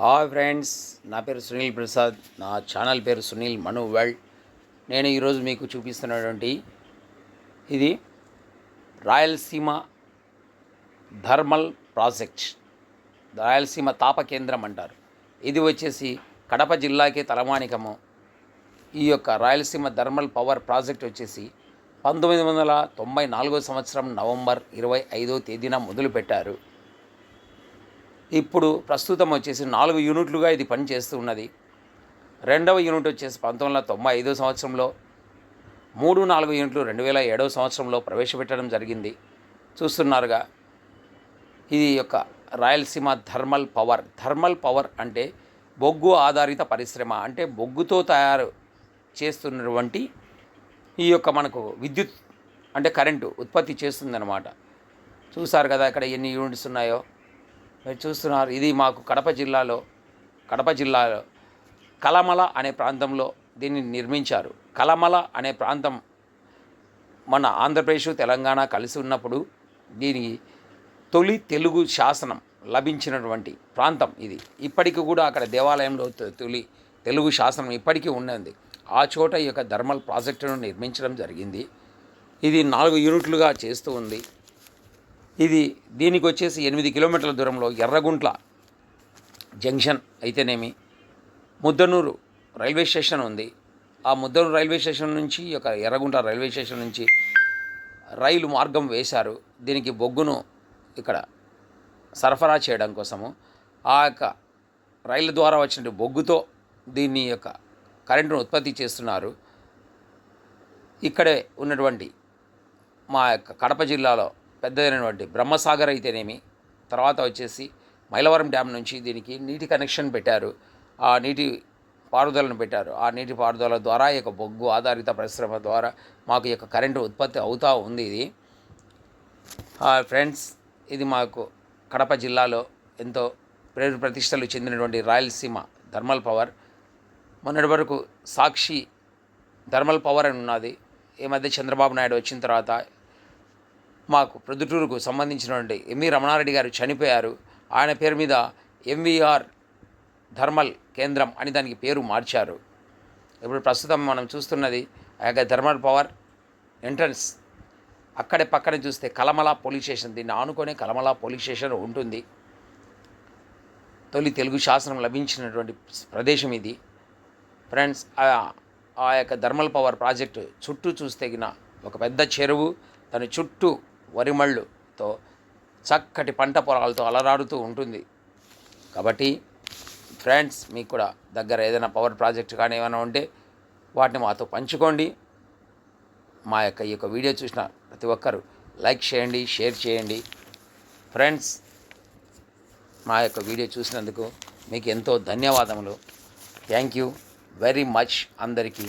Hi friends నా పేరు సునీల్ ప్రసాద్ నా ఛానల్ పేరు సునీల్ మను వరల్డ్ నేను ఈరోజు మీకు చూపిస్తున్నటువంటి ఇది రాయలసీమ థర్మల్ ప్రాజెక్ట్ రాయలసీమ తాప కేంద్రం అంటారు. ఇది వచ్చేసి కడప జిల్లాకే తలమానికము. ఈ యొక్క రాయలసీమ థర్మల్ పవర్ ప్రాజెక్ట్ వచ్చేసి పంతొమ్మిది వందల తొంభై నాలుగో సంవత్సరం నవంబర్ ఇరవై ఐదో తేదీన మొదలుపెట్టారు. ఇప్పుడు ప్రస్తుతం వచ్చేసి నాలుగు యూనిట్లుగా ఇది పనిచేస్తూ ఉన్నది. రెండవ యూనిట్ వచ్చేసి పంతొమ్మిది వందల తొంభై ఐదో సంవత్సరంలో మూడు నాలుగు యూనిట్లు రెండు వేల ఏడవ సంవత్సరంలో ప్రవేశపెట్టడం జరిగింది. చూస్తున్నారుగా ఇది యొక్క Rayalaseema thermal power. Thermal power అంటే బొగ్గు ఆధారిత పరిశ్రమ. అంటే బొగ్గుతో తయారు చేస్తున్నటువంటి ఈ యొక్క మనకు విద్యుత్ అంటే కరెంటు ఉత్పత్తి చేస్తుందన్నమాట. చూసారు కదా ఇక్కడ ఎన్ని యూనిట్స్ ఉన్నాయో? మీరు చూస్తున్నారు ఇది మాకు కడప జిల్లాలో కడప జిల్లాలో కలమల అనే ప్రాంతంలో దీన్ని నిర్మించారు. కలమల అనే ప్రాంతం మన ఆంధ్రప్రదేశ్ తెలంగాణ కలిసి ఉన్నప్పుడు దీనికి తొలి తెలుగు శాసనం లభించినటువంటి ప్రాంతం ఇది. ఇప్పటికి కూడా అక్కడ దేవాలయంలో తొ- తొలి తెలుగు శాసనం ఇప్పటికీ ఉన్నది. ఆ చోట ఈ యొక్క థర్మల్ ప్రాజెక్టును నిర్మించడం జరిగింది. ఇది నాలుగు యూనిట్లుగా చేస్తూ ఉంది. ఇది దీనికి వచ్చేసి ఎనిమిది కిలోమీటర్ల దూరంలో ఎర్రగుంట్ల జంక్షన్ అయితేనేమి. ముద్దనూరు రైల్వే స్టేషన్ ఉంది. ఆ ముద్దనూరు రైల్వే స్టేషన్ నుంచి ఒక ఎర్రగుంట రైల్వే స్టేషన్ నుంచి రైలు మార్గం వేశారు. దీనికి బొగ్గును ఇక్కడ సరఫరా చేయడం కోసము ఆ యొక్క రైలు ద్వారా వచ్చిన బొగ్గుతో దీన్ని యొక్క కరెంటును ఉత్పత్తి చేస్తున్నారు. ఇక్కడే ఉన్నటువంటి మా యొక్క కడప జిల్లాలో పెద్దదైనటువంటి బ్రహ్మసాగర్ అయితేనేమి తర్వాత వచ్చేసి మైలవరం డ్యామ్ నుంచి దీనికి నీటి కనెక్షన్ పెట్టారు. ఆ నీటి పారుదలను పెట్టారు. ఆ నీటి పారుదల ద్వారా ఈ యొక్క బొగ్గు ఆధారిత పరిశ్రమ ద్వారా మాకు ఈ యొక్క కరెంటు ఉత్పత్తి అవుతూ ఉంది ఇది. ఫ్రెండ్స్ ఇది మాకు కడప జిల్లాలో ఎంతో పేరు ప్రతిష్టలు చెందినటువంటి రాయలసీమ థర్మల్ పవర్. మొన్నటి వరకు సాక్షి థర్మల్ పవర్ అని ఉన్నది. ఈ మధ్య చంద్రబాబు నాయుడు వచ్చిన తర్వాత మాకు ప్రొద్దుటూరుకు సంబంధించినటువంటి ఎంవి రమణారెడ్డి గారు చనిపోయారు. ఆయన పేరు మీద ఎంవీఆర్ థర్మల్ కేంద్రం అని దానికి పేరు మార్చారు. ఇప్పుడు ప్రస్తుతం మనం చూస్తున్నది ఆ యొక్క థర్మల్ పవర్ ఎంట్రన్స్. అక్కడే పక్కన చూస్తే కలమల పోలీస్ స్టేషన్. దీన్ని ఆనుకునే కలమల పోలీస్ స్టేషన్ ఉంటుంది. తొలి తెలుగు శాసనం లభించినటువంటి ప్రదేశం ఇది. ఫ్రెండ్స్ ఆ- ఆ యొక్క థర్మల్ పవర్ ప్రాజెక్టు చుట్టూ చూస్తే ఒక పెద్ద చెరువు. దాని చుట్టూ వరిమళ్ళుతో చక్కటి పంట పొలాలతో అలరాడుతూ ఉంటుంది. కాబట్టి ఫ్రెండ్స్ మీకు కూడా దగ్గర ఏదైనా పవర్ ప్రాజెక్ట్ కానీ ఏమైనా ఉంటే వాటిని మాతో పంచుకోండి. మా యొక్క ఈ యొక్క వీడియో చూసిన ప్రతి ఒక్కరు లైక్ చేయండి షేర్ చేయండి. ఫ్రెండ్స్ మా యొక్క వీడియో చూసినందుకు మీకు ఎంతో ధన్యవాదములు. థ్యాంక్ యూ వెరీ మచ్ అందరికీ.